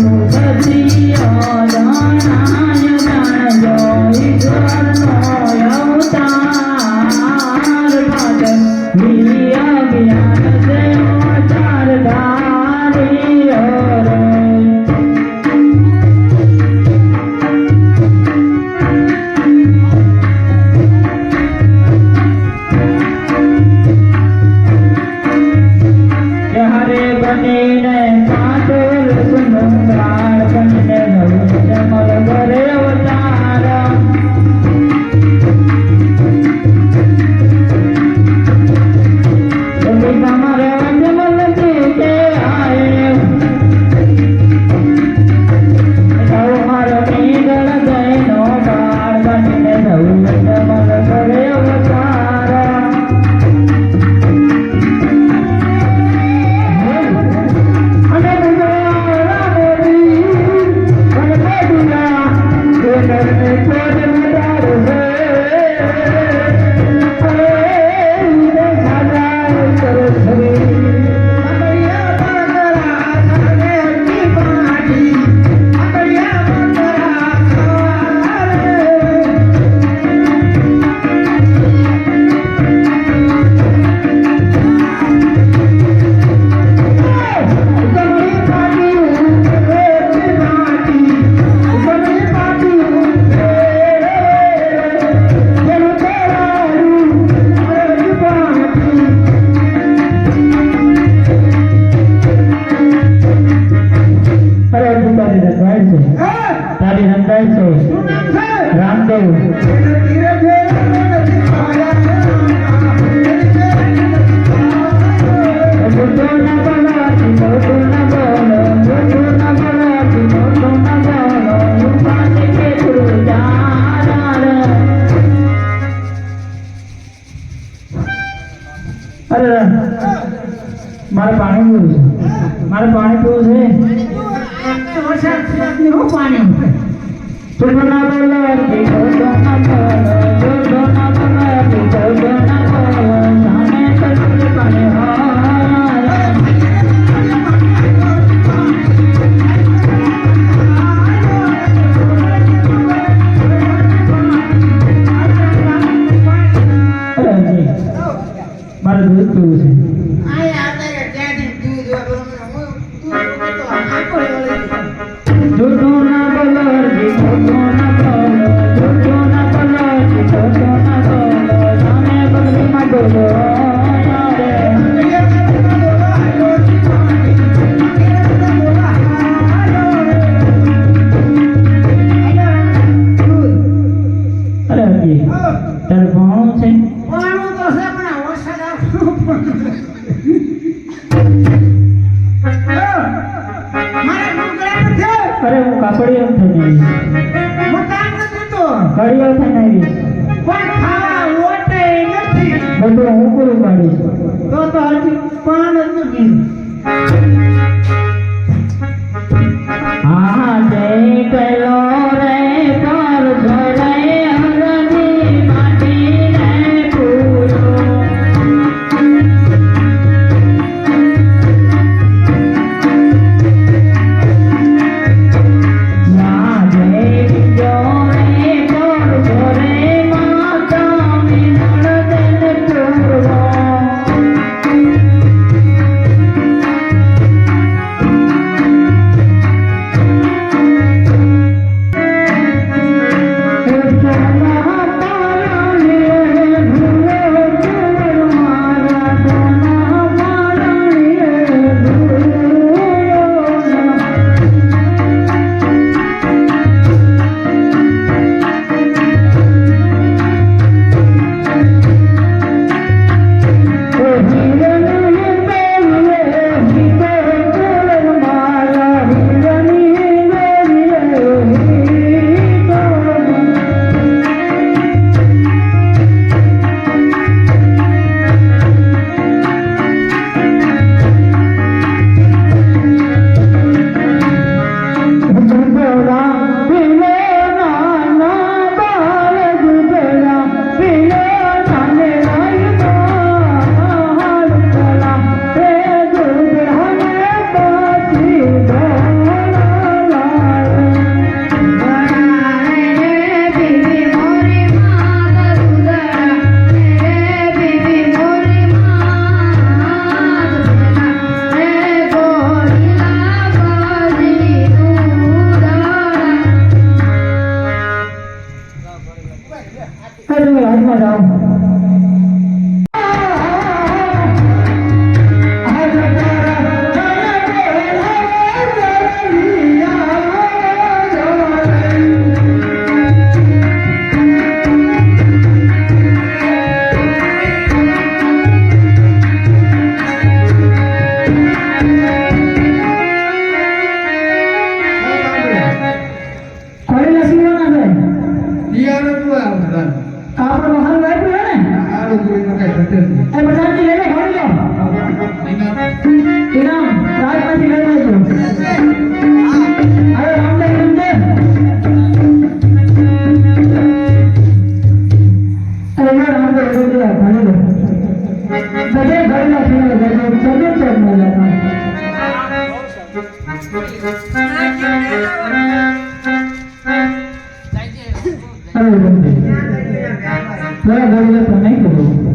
Thank you. મારે પાણી પીવું છે. મારે પાણી પીવું છે. વરસાદ હું પાણી તો બનાવેલા પાપડીઓ થનારી મકાન નથી તો? કડીઓ થનારી પણ ખાવા ઓટે નથી. બધું હું પૂરું પાડીશ તો તો હજી પાન જ નથી હા જય કૈ બંધ થોડા બોલીને તો નહીં કરો. ખબર